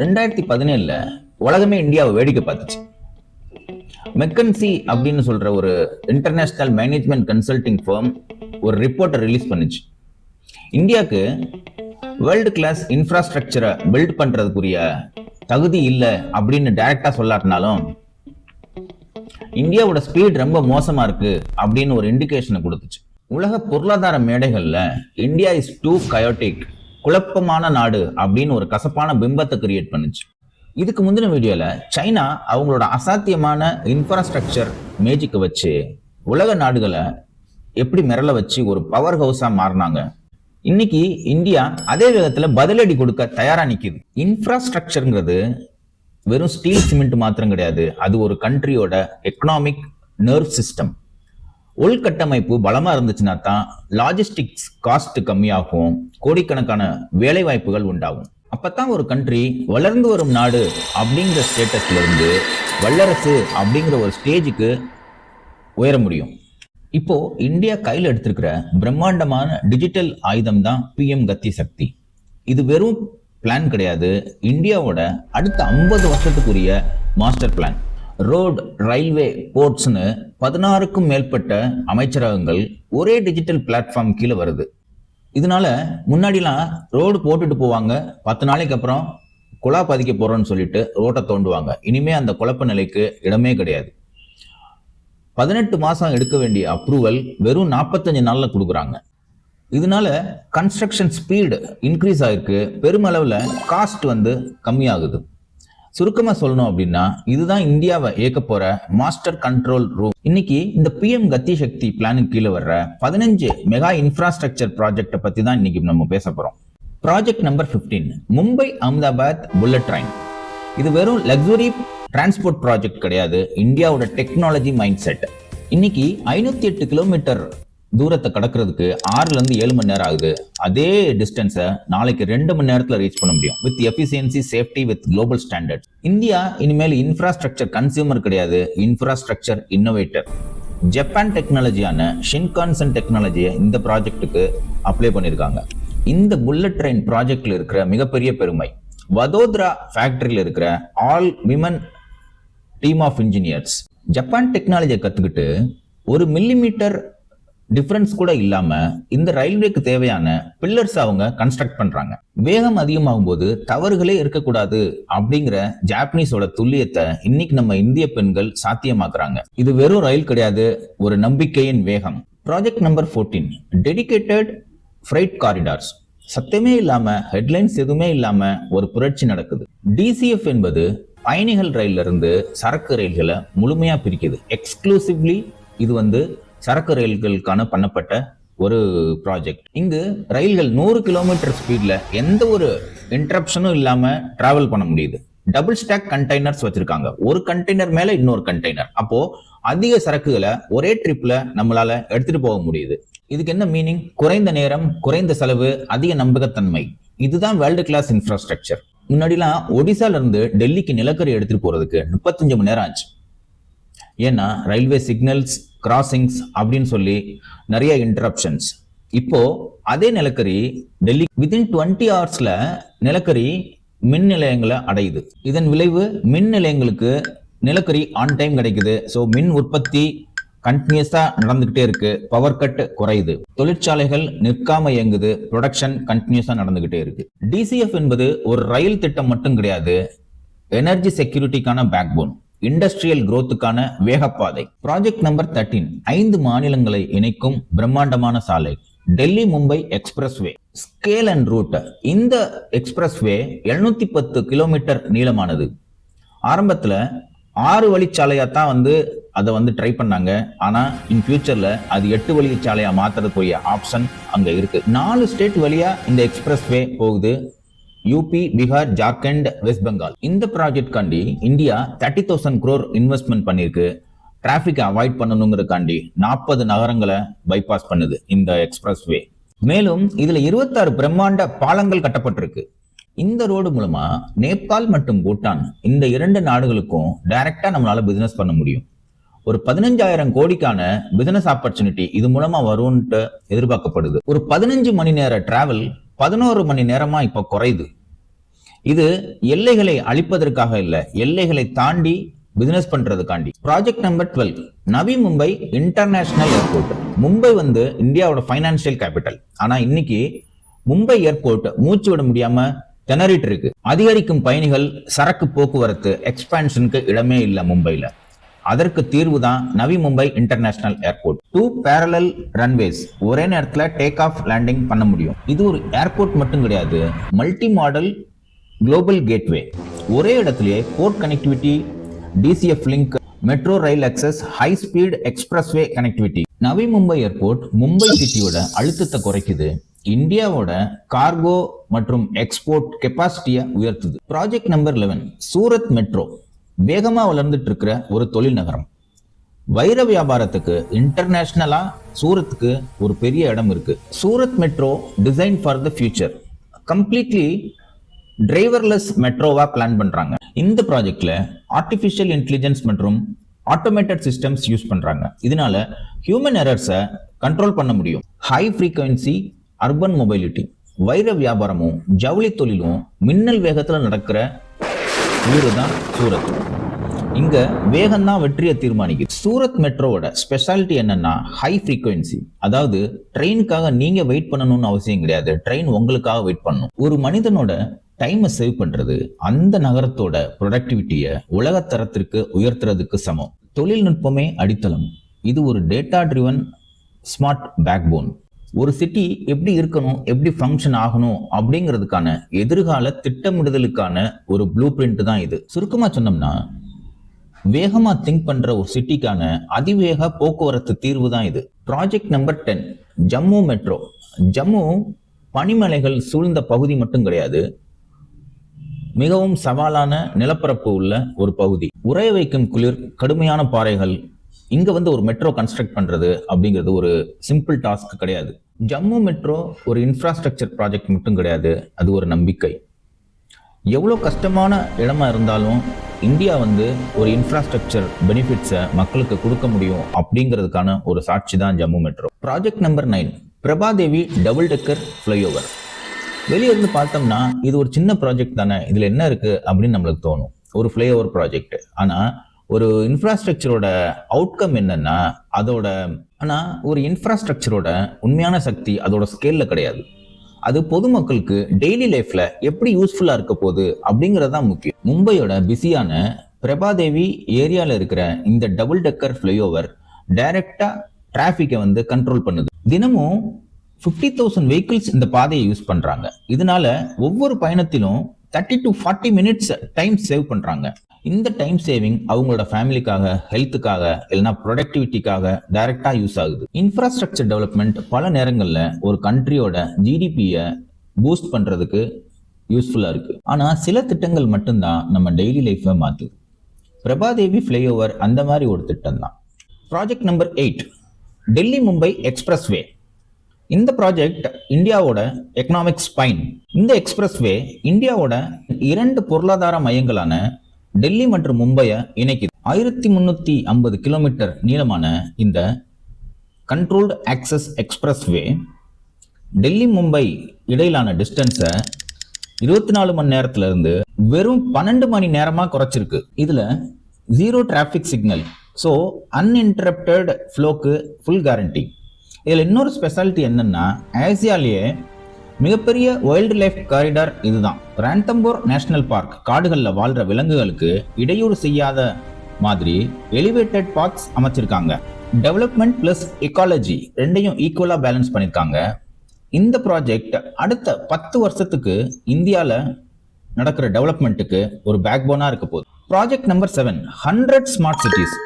ரெண்டாயிரத்தி பதினேழுல உலகமே இந்தியாவை வேடிக்கை பார்த்துச்சு. மெக்கன்சி அப்படின்னு சொல்ற ஒரு இன்டர்நேஷனல் மேனேஜ்மெண்ட் கன்சல்டிங் ஃபார்ம் ஒரு ரிப்போர்ட்டை ரிலீஸ் பண்ணுச்சு. இந்தியாவுக்கு வேர்ல்டு கிளாஸ் இன்ஃப்ராஸ்ட்ரக்சரை பில்ட் பண்றதுக்குரிய தகுதி இல்லை அப்படின்னு டைரக்டா சொல்லாட்டினாலும் இந்தியாவோட ஸ்பீட் ரொம்ப மோசமா இருக்கு அப்படின்னு ஒரு இண்டிகேஷனை கொடுத்துச்சு. உலக பொருளாதார மேடைகளில் இந்தியா இஸ் டூ கயோட்டிக் குழப்பமான நாடு அப்படின்னு ஒரு கசப்பான பிம்பத்தை கிரியேட் பண்ணுச்சு. இதுக்கு முந்தின வீடியோல சைனா அவங்களோட அசாத்தியமான இன்ஃப்ராஸ்ட்ரக்சர் மேஜிக்கை வச்சு உலக நாடுகளை எப்படி மிரள வச்சு ஒரு பவர் ஹவுஸா மாறினாங்க. இன்னைக்கு இந்தியா அதே வேகத்துல பதிலடி கொடுக்க தயாரா நிக்குது. இன்ஃப்ராஸ்ட்ரக்சருங்கிறது வெறும் ஸ்டீல் சிமெண்ட் மாத்திரம் கிடையாது. அது ஒரு கண்ட்ரியோட எக்கனாமிக் நர்வ் சிஸ்டம் உள்கட்டமைப்பு பலமா இருந்துச்சுன்னா தான் லாஜிஸ்டிக்ஸ் காஸ்ட் கம்மியாகும். கோடிக்கணக்கான வேலை வாய்ப்புகள் உண்டாகும். அப்பதான் ஒரு கண்ட்ரி வளர்ந்து வரும் நாடு அப்படிங்கிற ஸ்டேட்டஸ்ல இருந்து வல்லரசு அப்படிங்கிற ஒரு ஸ்டேஜுக்கு உயர முடியும். இப்போ இந்தியா கையில் எடுத்திருக்கிற பிரம்மாண்டமான டிஜிட்டல் ஆயுதம் தான் பிஎம் கத்தி சக்தி. இது வெறும் பிளான் கிடையாது. இந்தியாவோட அடுத்த ஐம்பது வருஷத்துக்குரிய மாஸ்டர் பிளான் ரோட் ரயில்வே போர்ட்ஸ்னு பதினாறுக்கும் மேற்பட்ட அமைச்சரகங்கள் ஒரே டிஜிட்டல் பிளாட்ஃபார்ம் கீழே வருது. இதனால முன்னாடிலாம் ரோடு போட்டுட்டு போவாங்க பத்து நாளைக்கு அப்புறம் குழா பதிக்க போறோம்னு சொல்லிட்டு ரோட்டை தோண்டுவாங்க. இனிமே அந்த குழப்ப நிலைக்கு இடமே கிடையாது. பதினெட்டு மாசம் எடுக்க வேண்டிய அப்ரூவல் வெறும் நாற்பத்தஞ்சு நாளில் கொடுக்குறாங்க. இதனால கன்ஸ்ட்ரக்ஷன் ஸ்பீடு இன்க்ரீஸ் ஆயிருக்கு. பெருமளவில் காஸ்ட் வந்து கம்மியாகுது. சுருக்கமாக சொல்லணும் அப்படின்னா இதுதான் இந்தியாவை இயக்க போற மாஸ்டர் கண்ட்ரோல் ரூம் இன்னைக்கு இந்த பிஎம் கத்தி சக்தி பிளானுக்கு கீழே வர்ற பதினஞ்சு மெகா இன்ஃப்ராஸ்ட்ரக்சர் ப்ராஜெக்டை பத்தி தான் இன்னைக்கு நம்ம பேச போறோம். Project number 15 Mumbai Ahmedabad bullet train இது வெறும் லக்ஸுரி டிரான்ஸ்போர்ட் ப்ராஜெக்ட் கிடையாது இந்தியாவோட டெக்னாலஜி மைண்ட் செட் இன்னைக்கு ஐநூத்தி எட்டு கிலோமீட்டர் தூரத்தை கடக்கிறதுக்கு ஆறுல இருந்து ஏழு மணி நேரம் ஆகுது. அதே டிஸ்டன்ஸை நாளைக்கு ரெண்டு மணி நேரத்துல ரீச் பண்ண முடியும். With efficiency safety with global standard India இனிமேல் இன்ஃப்ராஸ்ட்ரக்சர் கன்சியூமர் கிடையாது. இன்ஃப்ராஸ்ட்ரக்சர் இன்னோவேட்டர் ஜப்பான் டெக்னாலஜியான ஷின்கான்சன் டெக்னாலஜியை இந்த ப்ராஜெக்ட்டுக்கு அப்ளை பண்ணியிருக்காங்க இந்த புல்லட் ட்ரெயின் ப்ராஜெக்ட்ல இருக்கிற மிகப்பெரிய பெருமை. வதோதரா ஃபேக்டரியில் இருக்கிற all women team of engineers Japan டெக்னாலஜியை கற்றுக்கிட்டு ஒரு மில்லிமீட்டர் டிஃபரன்ஸ் கூட இல்லாம இந்த ரயில்வேக்கு தேவையான பில்லர்ஸ் அவங்க கன்ஸ்ட்ரக்ட் பண்றாங்க. வேகம் அதிகமாகும் போது தவறுகளே இருக்கக்கூடாது அப்படிங்கிற ஜாப்பனீஸோட துல்லியத்தை இன்னைக்கு நம்ம இந்திய பெண்கள் சாத்தியமாக்குறாங்க. இது வெறும் ரயில் கிடையாது ஒரு நம்பிக்கையின் வேகம். Project number 14 dedicated freight corridors சத்தமே இல்லாம ஹெட்லைன்ஸ் எதுவுமே இல்லாம ஒரு புரட்சி நடக்குது. டிசிஎஃப் என்பது பயணிகள் ரயில்ல இருந்து சரக்கு ரயில்களை முழுமையா பிரிக்குது. எக்ஸ்க்ளூசிவ்லி இது வந்து சரக்கு ரயில்களுக்கான பண்ணப்பட்ட ஒரு ப்ராஜெக்ட் இங்கு ரயில்கள் நூறு கிலோமீட்டர் ஸ்பீட்ல எந்த ஒரு இன்டரப்ஷனும் இல்லாம டிராவல் பண்ண முடியுது. டபுள் ஸ்டாக் கண்டெய்னர்ஸ் வச்சிருக்காங்க. ஒரு கண்டெய்னர் மேல இன்னொரு கண்டெய்னர் அப்போ அதிக சரக்குகளை ஒரே ட்ரிப்ல நம்மளால எடுத்துட்டு போக முடியுது. இதுக்கு என்ன மீனிங் குறைந்த நேரம் குறைந்த செலவு அதிக நம்பகத்தன்மை. இதுதான் வேர்ல்டு கிளாஸ் இன்ஃப்ராஸ்ட்ரக்சர் முன்னாடிலாம் ஒடிசால இருந்து டெல்லிக்கு நிலக்கரி எடுத்துட்டு போறதுக்கு முப்பத்தஞ்சு மணி நேரம் ஆச்சு. ஏன்னா ரயில்வே சிக்னல்ஸ் கிராசிங்ஸ் அப்படின்னு சொல்லி நிறைய இன்டரப்ஷன்ஸ் இப்போ அதே நிலக்கரி டெல்லி வித்தின் டுவெண்ட்டி ஹவர்ஸ்ல நிலக்கரி மின் நிலையங்களை அடையுது. இதன் விளைவு மின் நிலையங்களுக்கு நிலக்கரி ஆன் டைம் கிடைக்குது. ஸோ மின் உற்பத்தி கண்டினியூஸா நடந்துகிட்டே இருக்கு. பவர் கட் குறையுது. தொழிற்சாலைகள் நிற்காம இயங்குது. ப்ரொடக்ஷன் கண்டினியூஸா நடந்துகிட்டே இருக்கு. டிசிஎஃப் என்பது ஒரு ரயில் திட்டம் மட்டும் கிடையாது. எனர்ஜி செக்யூரிட்டிக்கான பேக்போன் இண்டஸ்ட்ரியல் குரோத்துக்கான வேகப்பாதை. ப்ராஜெக்ட் நம்பர் 13 ஐந்து மாநிலங்களை இணைக்கும் பிரம்மாண்டமான சாலை Delhi Mumbai expressway scale and route இந்த எக்ஸ்பிரஸ்வே 710 பத்து கிலோமீட்டர் நீளமானது. ஆரம்பத்தில் ஆறு வழிச்சாலையா தான் வந்து அதை வந்து ட்ரை பண்ணாங்க. ஆனா இன் ஃபியூச்சர்ல அது எட்டு வழிச்சாலையா மாத்துறதுக்குரிய ஆப்ஷன் அங்க இருக்கு. நாலு ஸ்டேட் வழியா இந்த எக்ஸ்பிரஸ்வே போகுது. யூபி பீகார் ஜார்க்கண்ட் வெஸ்ட் பெங்கால் இந்த ப்ராஜெக்ட் காண்டி India thirty thousand crore investment பண்ணியிருக்கு டிராஃபிக்கை அவாய்ட் பண்ணணுங்கிறக்காண்டி நாற்பது நகரங்களை பைபாஸ் பண்ணுது இந்த எக்ஸ்பிரஸ் வே மேலும் இதுல இருபத்தாறு பிரம்மாண்ட பாலங்கள் கட்டப்பட்டிருக்கு. இந்த ரோடு மூலமா நேபாள் மற்றும் பூட்டான் இந்த இரண்டு நாடுகளுக்கும் டைரக்டா நம்மளால பிசினஸ் பண்ண முடியும். ஒரு பதினஞ்சாயிரம் கோடிக்கான பிசினஸ் ஆப்பர்ச்சுனிட்டி இது மூலமா வரும்ன்ட்டு எதிர்பார்க்கப்படுது. ஒரு பதினஞ்சு மணி நேர டிராவல் பதினோரு மணி நேரமா இப்போ குறையுது. இது எல்லைகளை அழிப்பதற்காக இல்லை எல்லைகளை தாண்டி business பண்றதுக்காண்டி. Project number twelve Navi Mumbai international airport Mumbai வந்து இந்தியாவோட ஃபைனான்சியல் கேபிட்டல் ஆனா இன்னைக்கு மும்பை ஏர்போர்ட் மூச்சு விட முடியாம திணறிட்டு இருக்கு. அதிகரிக்கும் பயணிகள் சரக்கு போக்குவரத்து எக்ஸ்பான்ஷனுக்கு இடமே இல்லை மும்பைல. அதற்கு தீர்வு தான் Navi Mumbai international airport. Two parallel runways ஒரே நேரத்தில் டேக் ஆஃப் லேண்டிங் பண்ண முடியும். இது ஒரு ஏர்போர்ட் மட்டும் கிடையாது மல்டி மாடல் குளோபல் கேட்வே ஒரே இடத்துலயே port connectivity DCF link metro rail access high speed expressway connectivity Navi Mumbai airport Mumbai சிட்டியோட அழுத்தத்தை குறைக்குது. இந்தியாவோட கார்கோ மற்றும் எக்ஸ்போர்ட் கெப்பாசிட்டியை உயர்த்துது. Project number eleven Surat metro வேகமாக வளர்ந்துட்டு இருக்கிற ஒரு தொழில் நகரம். வைர வியாபாரத்துக்கு இன்டர்நேஷ்னலாக சூரத்துக்கு ஒரு பெரிய இடம் இருக்கு. Surat metro design for the future completely driverless மெட்ரோவாக plan பண்ணுறாங்க இந்த ப்ராஜெக்டில் ஆர்டிஃபிஷியல் இன்டெலிஜென்ஸ் மற்றும் ஆட்டோமேட்டட் சிஸ்டம்ஸ் யூஸ் பண்ணுறாங்க இதனால ஹியூமன் எரர்ஸை கண்ட்ரோல் பண்ண முடியும். ஹை ஃப்ரீக்வன்சி அர்பன் மொபைலிட்டி வைர வியாபாரமும் ஜவுளி தொழிலும் மின்னல் வேகத்தில் நடக்கிற ஊர் தான் சூரத். இங்க வேகம் தான் வெற்றியை தீர்மானிக்குது. சூரத் மெட்ரோவோட ஸ்பெஷாலிட்டி என்னன்னா ஹை ஃப்ரீக்குவென்சி அதாவது ட்ரெயினுக்காக நீங்க வெயிட் பண்ணணும்னு அவசியம் கிடையாது. ட்ரெயின் உங்களுக்காக வெயிட் பண்ணணும் ஒரு மனிதனோட டைமை சேவ் பண்றது அந்த நகரத்தோட ப்ரொடக்டிவிட்டியை உலகத்தரத்திற்கு உயர்த்துறதுக்கு சமம். தொழில்நுட்பமே அடித்தளம். இது ஒரு டேட்டா ட்ரிவன் ஸ்மார்ட் பேக்போன் ஒரு சிட்டி எப்படி இருக்கணும் எப்படி ஃபங்க்ஷன் ஆகணும் அப்படிங்கிறதுக்கான எதிர்கால திட்டமிடுதலுக்கான ஒரு ப்ளூ பிரிண்ட் தான் இது. சுருக்கமா சொன்னோம்னா வேகமா திங்க் பண்ற ஒரு சிட்டிக்கான அதிவேக போக்குவரத்து தீர்வு தான் இது. Project number ten Jammu metro Jammu பனிமலைகள் சூழ்ந்த பகுதி மட்டும் கிடையாது. மிகவும் சவாலான நிலப்பரப்பு உள்ள ஒரு பகுதி. உறைய வைக்கும் குளிர் கடுமையான பாறைகள் இங்க வந்து ஒரு மெட்ரோ கன்ஸ்ட்ரக்ட் பண்றது அப்படிங்கிறது ஒரு சிம்பிள் டாஸ்க் கிடையாது. ஜம்மு மெட்ரோ ஒரு இன்ஃப்ராஸ்ட்ரக்சர் ப்ராஜெக்ட் மட்டும் கிடையாது. அது ஒரு நம்பிக்கை. எவ்வளோ கஷ்டமான இடமா இருந்தாலும் இந்தியா வந்து ஒரு இன்ஃப்ராஸ்ட்ரக்சர் பெனிஃபிட்ஸை மக்களுக்கு கொடுக்க முடியும் அப்படிங்கிறதுக்கான ஒரு சாட்சி தான் Jammu metro project number nine Prabhadevi double decker flyover வெளியே இருந்து பார்த்தோம்னா இது ஒரு சின்ன ப்ராஜெக்ட் தானே. இதில் என்ன இருக்குது அப்படின்னு நம்மளுக்கு தோணும். ஒரு ஃப்ளைஓவர் ப்ராஜெக்ட் ஆனால் ஒரு இன்ஃப்ராஸ்ட்ரக்சரோட அவுட்கம் என்னன்னா அதோட ஆனால் ஒரு இன்ஃப்ராஸ்ட்ரக்சரோட உண்மையான சக்தி அதோட ஸ்கேல்ல கிடையாது. அது பொதுமக்களுக்கு டெய்லி லைஃப்பில் எப்படி யூஸ்ஃபுல்லாக இருக்க போகுது அப்படிங்கிறது தான் முக்கியம். மும்பையோட பிஸியான பிரபாதேவி ஏரியாவில் இருக்கிற இந்த டபுள் டெக்கர் ஃப்ளைஓவர் டைரக்டாக டிராஃபிக்கை வந்து கண்ட்ரோல் பண்ணுது. தினமும் ஃபிஃப்டி தௌசண்ட் வெஹிக்கிள்ஸ் இந்த பாதையை யூஸ் பண்ணுறாங்க இதனால ஒவ்வொரு பயணத்திலும் thirty to forty minutes time save பண்ணுறாங்க இந்த டைம் சேவிங் அவங்களோட ஃபேமிலிக்காக ஹெல்த்துக்காக இல்லைன்னா ப்ரொடக்டிவிட்டிக்காக டைரக்டாக யூஸ் ஆகுது. இன்ஃப்ராஸ்ட்ரக்சர் டெவலப்மெண்ட் பல நேரங்களில் ஒரு கண்ட்ரியோட ஜிடிபியை பூஸ்ட் பண்ணுறதுக்கு யூஸ்ஃபுல்லாக இருக்குது ஆனால் சில திட்டங்கள் மட்டும்தான் நம்ம டெய்லி லைஃப்பை மாற்றுது பிரபாதேவி ஃப்ளைஓவர் அந்த மாதிரி ஒரு திட்டம் தான். Project number eight Delhi Mumbai expressway இந்த ப்ராஜெக்ட் இந்தியாவோட எக்கனாமிக் ஸ்பைன் இந்த எக்ஸ்பிரஸ்வே இந்தியாவோட இரண்டு பொருளாதார மையங்களான டெல்லி மற்றும் மும்பையை இணைக்குது. ஆயிரத்தி முன்னூத்தி ஐம்பது கிலோமீட்டர் நீளமான இந்த controlled access expressway Delhi Mumbai இடையிலான டிஸ்டன்ஸை இருபத்தி நாலு மணி நேரத்துல இருந்து வெறும் பன்னெண்டு மணி நேரமா குறைச்சிருக்கு. இதுல zero traffic signal so uninterrupted ஃப்ளோக்கு full guarantee இதில் இன்னொரு ஸ்பெஷாலிட்டி என்னன்னா ஆசியாலேயே மிகப்பெரிய வைல்டு லைஃப் காரிடார் இதுதான். ராண்டம்பூர் நேஷனல் பார்க் காடுகளில் வாழ்ற விலங்குகளுக்கு இடையூறு செய்யாத மாதிரி எலிவேட்டட் பார்க்ஸ் அமைச்சிருக்காங்க. டெவலப்மெண்ட் பிளஸ் எக்காலஜி ரெண்டையும் ஈக்குவலாக பேலன்ஸ் பண்ணியிருக்காங்க இந்த ப்ராஜெக்ட் அடுத்த பத்து வருஷத்துக்கு இந்தியாவில் நடக்கிற டெவலப்மெண்ட்டுக்கு ஒரு பேக் போனாக இருக்க போகுது. Project number seven hundred smart cities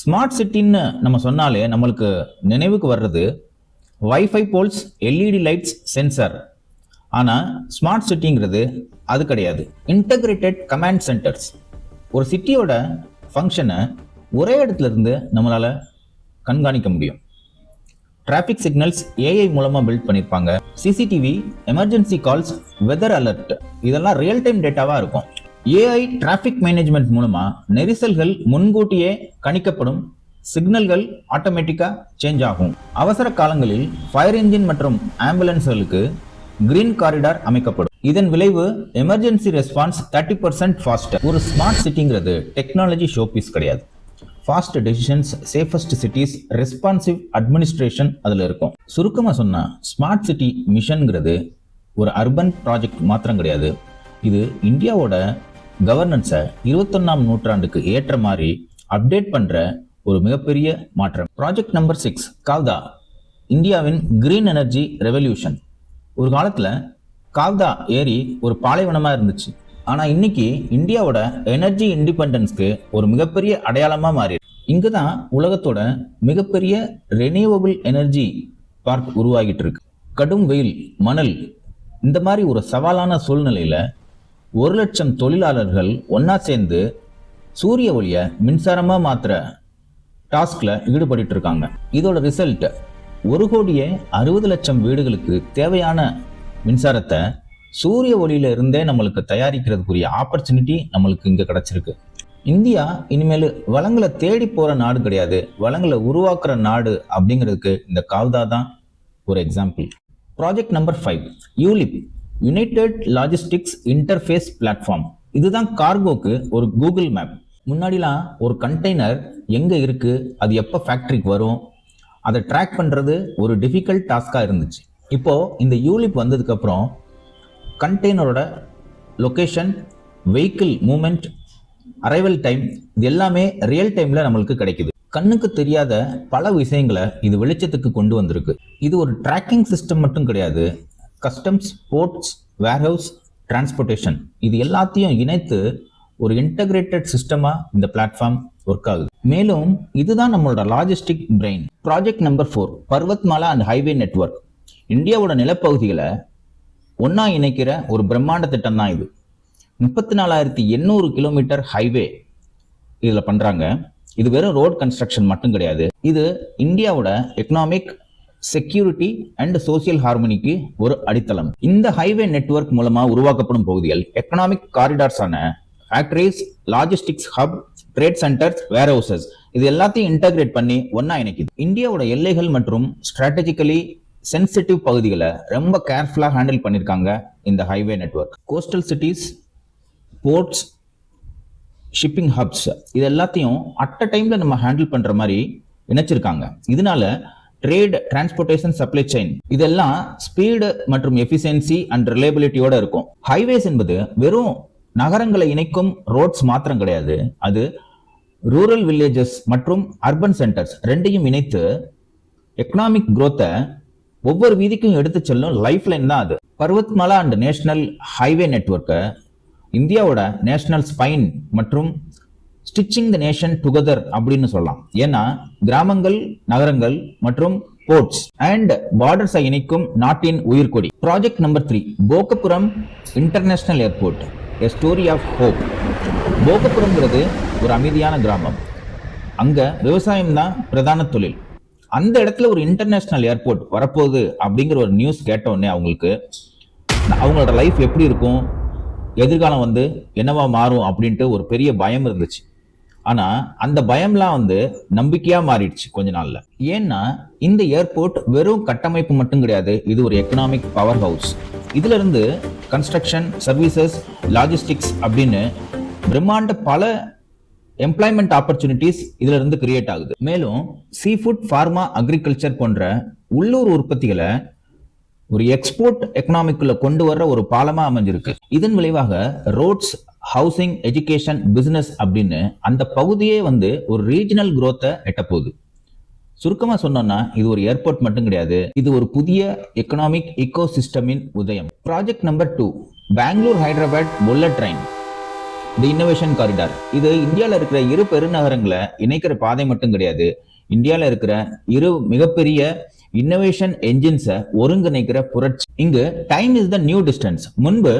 smart சிட்டின்னு நம்ம சொன்னாலே நம்மளுக்கு நினைவுக்கு வர்றது wifi poles LED lights sensor ஆனால் ஸ்மார்ட் சிட்டிங்கிறது அது கிடையாது. இன்டகிரேட்டட் கமாண்ட் சென்டர்ஸ் ஒரு சிட்டியோட ஃபங்க்ஷனை ஒரே இடத்துல இருந்து நம்மளால கண்காணிக்க முடியும். டிராஃபிக் சிக்னல்ஸ் ஏஐ மூலமாக பில்ட் பண்ணியிருப்பாங்க CCTV emergency calls weather alert இதெல்லாம் ரியல் டைம் டேட்டாவாக இருக்கும் ஏஐ டிராஃபிக் மேனேஜ்மெண்ட் மூலமாக நெரிசல்கள் முன்கூட்டியே கணிக்கப்படும் சிக்னல்கள் ஆட்டோமேட்டிக்காக சேஞ்ச் ஆகும். அவசர காலங்களில் ஃபயர் இன்ஜின் மற்றும் ஆம்புலன்ஸ்களுக்கு கிரீன் காரிடார் அமைக்கப்படும். இதன் விளைவு emergency response thirty percent faster ஒரு ஸ்மார்ட் சிட்டிங்கிறது டெக்னாலஜி ஷோபீஸ் கிடையாது. Fast decisions safest cities responsive administration அதில் இருக்கும். சுருக்கமாக சொன்னால் ஸ்மார்ட் சிட்டி மிஷன்ங்கிறது ஒரு அர்பன் ப்ராஜெக்ட் மாத்திரம் கிடையாது. இது இந்தியாவோட கவர்னன்ஸை இருபத்தொன்னாம் நூற்றாண்டுக்கு ஏற்ற மாதிரி அப்டேட் பண்ணுற ஒரு மிகப்பெரிய மாற்றம். ப்ராஜெக்ட் நம்பர் சிக்ஸ் காவ்தா இந்தியாவின் கிரீன் எனர்ஜி ரெவல்யூஷன் ஒரு காலத்தில் காவ்தா ஏரி ஒரு பாலைவனமாக இருந்துச்சு. ஆனால் இன்னைக்கு இந்தியாவோட எனர்ஜி இண்டிபெண்டன்ஸ்க்கு ஒரு மிகப்பெரிய அடையாளமாக மாறி இங்கே தான் உலகத்தோட மிகப்பெரிய ரெனியூவபிள் எனர்ஜி பார்க் உருவாகிட்டு இருக்கு கடும் வெயில் மணல் இந்த மாதிரி ஒரு சவாலான சூழ்நிலையில் ஒரு லட்சம் தொழிலாளர்கள் ஒன்றா சேர்ந்து சூரிய ஒளியை மின்சாரமாக மாற்றுற டாஸ்கில் ஈடுபட்டு இருக்காங்க இதோட ரிசல்ட் ஒரு கோடியே அறுபது லட்சம் வீடுகளுக்கு தேவையான மின்சாரத்தை சூரிய ஒளியில இருந்தே நம்மளுக்கு தயாரிக்கிறதுக்குரிய ஆப்பர்ச்சுனிட்டி நம்மளுக்கு இங்கே கிடைச்சிருக்கு. இந்தியா இனிமேல் வளங்களை தேடி போகிற நாடு கிடையாது. வளங்களை உருவாக்குற நாடு அப்படிங்கிறதுக்கு இந்த காவ்தா தான் ஒரு example project number five ULIP united logistics interface platform இதுதான் கார்கோக்கு ஒரு கூகுள் மேப் முன்னாடிலாம் ஒரு கண்டெய்னர் எங்கே இருக்குது அது எப்போ ஃபேக்ட்ரிக்கு வரும்? அதை ட்ராக் பண்ணுறது ஒரு டிஃபிகல்ட் டாஸ்காக இருந்துச்சு. இப்போது இந்த யூலிப் வந்ததுக்கப்புறம் கண்டெய்னரோட location vehicle movement arrival time இது எல்லாமே ரியல் டைமில் நம்மளுக்கு கிடைக்குது. கண்ணுக்கு தெரியாத பல விஷயங்களை இது வெளிச்சத்துக்கு கொண்டு வந்திருக்கு. இது ஒரு ட்ராக்கிங் சிஸ்டம் மட்டும் கிடையாது. கஸ்டம்ஸ் போர்ட்ஸ் வேர்ஹவுஸ் டிரான்ஸ்போர்ட்டேஷன் இது எல்லாத்தையும் இணைத்து ஒரு இன்டகிரேட்டட் சிஸ்டமாக இந்த பிளாட்ஃபார்ம் ஒர்க் ஆகுது. மேலும் இதுதான் நம்மளோட logistic brain project number four Parvatmala and highway network இந்தியாவோட நிலப்பகுதிகளை ஒன்றா இணைக்கிற ஒரு பிரம்மாண்ட திட்டம் தான் இது. முப்பத்தி நாலாயிரத்தி எண்ணூறு கிலோமீட்டர் ஹைவே இதில் பண்ணுறாங்க இது வெறும் ரோட் கன்ஸ்ட்ரக்ஷன் மட்டும் கிடையாது. இது இந்தியாவோட எக்கனாமிக் செக்யூரிட்டி அண்ட் சோசியல் ஹார்மோனிக்கு ஒரு அடித்தளம். இந்த ஹைவே நெட்வொர்க் மூலமாக உருவாக்கப்படும் பகுதிகள் economic காரிடார்ஸான factories logistics hub trade centres warehouses இது எல்லாத்தையும் இன்டகிரேட் பண்ணி ஒன்னா இணைக்குது. இந்தியாவோட எல்லைகள் மற்றும் ஸ்ட்ராட்டஜிக்கலி சென்சிட்டிவ் பகுதிகளை ரொம்ப கேர்ஃபுல்லாக ஹேண்டில் பண்ணியிருக்காங்க இந்த highway network coastal cities ports shipping hubs இது எல்லாத்தையும் அட் அ டைம்ல நம்ம ஹேண்டில் பண்ற மாதிரி இணைச்சிருக்காங்க. இதனால ட்ரேட் டிரான்ஸ்போர்ட்டேஷன் சப்ளை செயின் இதெல்லாம் ஸ்பீடு மற்றும் எஃபிஷியன்சி அண்ட் ரிலேபிலிட்டியோட இருக்கும். ஹைவேஸ் என்பது வெறும் நகரங்களை இணைக்கும் ரோட்ஸ் மாத்திரம் கிடையாது. அது ரூரல் வில்லேஜஸ் மற்றும் அர்பன் சென்டர்ஸ் ரெண்டையும் இணைத்து எக்கனாமிக் குரோத்தை ஒவ்வொரு வீதிக்கும் எடுத்து செல்லும் லைஃப் லைன் தான் அது. பர்வத்மலா அண்ட் நேஷனல் ஹைவே நெட்வொர்க்கை இந்தியாவோட நேஷனல் ஸ்பைன் மற்றும் ஸ்டிச்சிங் த நேஷன் டுகெதர் அப்படின்னு சொல்லலாம். ஏன்னா கிராமங்கள் நகரங்கள் மற்றும் போர்ட்ஸ் அண்ட் பார்டர்ஸை இணைக்கும் நாட்டின் உயிர்கொடி. Project number three Bhogapuram international airport a story of hope போகபுரம்ங்கிறது ஒரு அமைதியான கிராமம். அங்கே விவசாயம் தான் பிரதான தொழில். அந்த இடத்துல ஒரு இன்டர்நேஷ்னல் ஏர்போர்ட் வரப்போகுது அப்படிங்கிற ஒரு நியூஸ் கேட்ட உடனே அவங்களுக்கு அவங்களோட லைஃப் எப்படி இருக்கும்? எதிர்காலம் வந்து என்னவா மாறும் அப்படின்ட்டு ஒரு பெரிய பயம் இருந்துச்சு. ஆனால் அந்த பயம்லாம் வந்து நம்பிக்கையாக மாறிடுச்சு கொஞ்ச நாளில். ஏன்னா இந்த ஏர்போர்ட் வெறும் கட்டமைப்பு மட்டும் கிடையாது இது ஒரு எக்கனாமிக் பவர் ஹவுஸ் இதுல இருந்து கன்ஸ்ட்ரக்ஷன் சர்வீசஸ் லாஜிஸ்டிக்ஸ் அப்படின்னு பிரம்மாண்ட பல எம்ப்ளாய்மெண்ட் ஆப்பர்ச்சுனிட்டிஸ் இதுல இருந்து கிரியேட் ஆகுது. மேலும் சீ ஃபுட் ஃபார்மா அக்ரிகல்ச்சர் போன்ற உள்ளூர் உற்பத்திகளை ஒரு எக்ஸ்போர்ட் எக்கனாமிக்குள்ள கொண்டு வர்ற ஒரு பாலமா அமைஞ்சிருக்கு. இதன் விளைவாக ரோட்ஸ் ஹவுசிங் எஜுகேஷன் பிசினஸ் அப்படின்னு அந்த பகுதியே வந்து ஒரு ரீஜனல் குரோத்தை எட்டப்போகுது. சுருக்கமாக சுருக்கமா சொன்னோம்னா இது ஒரு ஏர்போர்ட் மட்டும் கிடையாது. இது ஒரு புதிய எக்கனாமிக் இக்கோ சிஸ்டமின் உதயம். Project number two Bangalore Hyderabad bullet train the innovation corridor இது இந்தியாவில் இருக்கிற இரு பெருநகரங்களை இணைக்கிற பாதை மட்டும் கிடையாது. இந்தியாவில் இருக்கிற இரு மிகப்பெரிய இன்னோவேஷன் என்ஜின்ஸை ஒருங்கிணைக்கிற புரட்சி. இங்கு time is the new distance முன்பு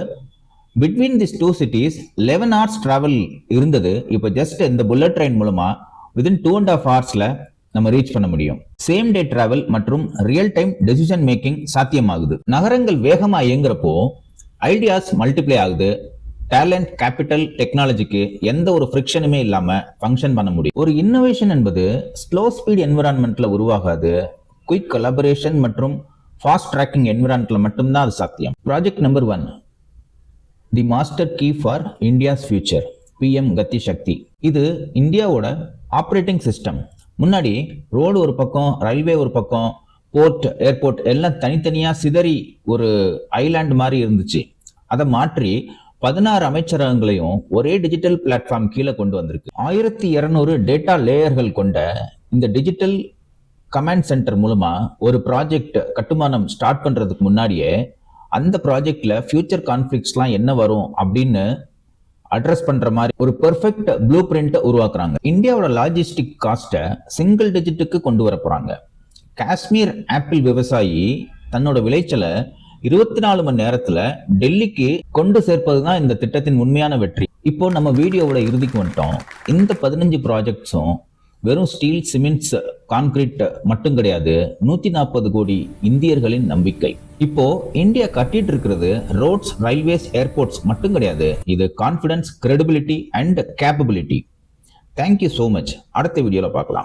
between this two cities eleven hours travel இருந்தது. இப்போ ஜஸ்ட் இந்த புல்லட் ட்ரெயின் மூலமாக வித்தின் டூ அண்ட் ஆஃப் ஹவர்ஸில் நம்ம ரீச் பண்ண முடியும். சேம் டே டிராவல் மற்றும் ரியல் டைம் டெசிஷன் மேக்கிங் சாத்தியமாகுது. நகரங்கள் வேகமா இயங்குறப்போ ஐடியாஸ் மல்டிப்ளை ஆகுது. டேலண்ட் கேபிட்டல் டெக்னாலஜிக்கு எந்த ஒரு ஃப்ரிக்ஷனுமே இல்லாம ஃபங்க்ஷன் பண்ண முடியும். ஒரு இன்னோவேஷன் என்பது ஸ்லோ ஸ்பீட் என்விரான்மெண்ட்ல உருவாகாது. குயிக் கொலாபரேஷன் மற்றும் ஃபாஸ்ட் ட்ராக்கிங் என்விரான்மெண்ட்ல மட்டும்தான் அது சாத்தியம். Project number one the master key for India's future PM Gati Shakti இது இந்தியாவோட ஆப்ரேட்டிங் சிஸ்டம் முன்னாடி ரோடு ஒரு பக்கம் ரயில்வே ஒரு பக்கம் போர்ட் ஏர்போர்ட் எல்லாம் தனித்தனியாக சிதறி ஒரு ஐலாண்டு மாதிரி இருந்துச்சு. அதை மாற்றி பதினாறு அமைச்சரகங்களையும் ஒரே டிஜிட்டல் பிளாட்ஃபார்ம் கீழே கொண்டு வந்திருக்கு. ஆயிரத்தி இரநூறு டேட்டா லேயர்கள் கொண்ட இந்த டிஜிட்டல் கமாண்ட் சென்டர் மூலமாக ஒரு ப்ராஜெக்ட் கட்டுமானம் ஸ்டார்ட் பண்ணுறதுக்கு முன்னாடியே அந்த ப்ராஜெக்டில் ஃபியூச்சர் கான்ஃப்ளிக்ஸ்லாம் என்ன வரும் அப்படின்னு அட்ரஸ் பண்ற மாதிரி ஒரு பெர்ஃபெக்ட் ப்ளூ பிரிண்ட் உருவாக்குறாங்க. இந்தியாவோட லாஜிஸ்டிக் காஸ்ட்டை சிங்கிள் டிஜிட்டுக்கு கொண்டு வர போறாங்க. காஷ்மீர் ஆப்பிள் விவசாயி தன்னோட விளைச்சலை இருபத்தி நாலு மணி நேரத்துல டெல்லிக்கு கொண்டு சேர்ப்பது தான் இந்த திட்டத்தின் உண்மையான வெற்றி. இப்போ நம்ம வீடியோவோட இறுதிக்கு வந்துட்டோம். இந்த பதினஞ்சு ப்ராஜெக்ட்ஸும் வெறும் ஸ்டீல் சிமெண்ட்ஸ் கான்கிரீட் மட்டும் கிடையாது. நூத்தி நாற்பது கோடி இந்தியர்களின் நம்பிக்கை. இப்போ இந்தியா கட்டிட்டு இருக்கிறது ரோட்ஸ் ரயில்வேஸ் ஏர்போர்ட்ஸ் மட்டும் கிடையாது. இது confidence credibility and capability thank you so much அடுத்த வீடியோவில் பார்க்கலாம்.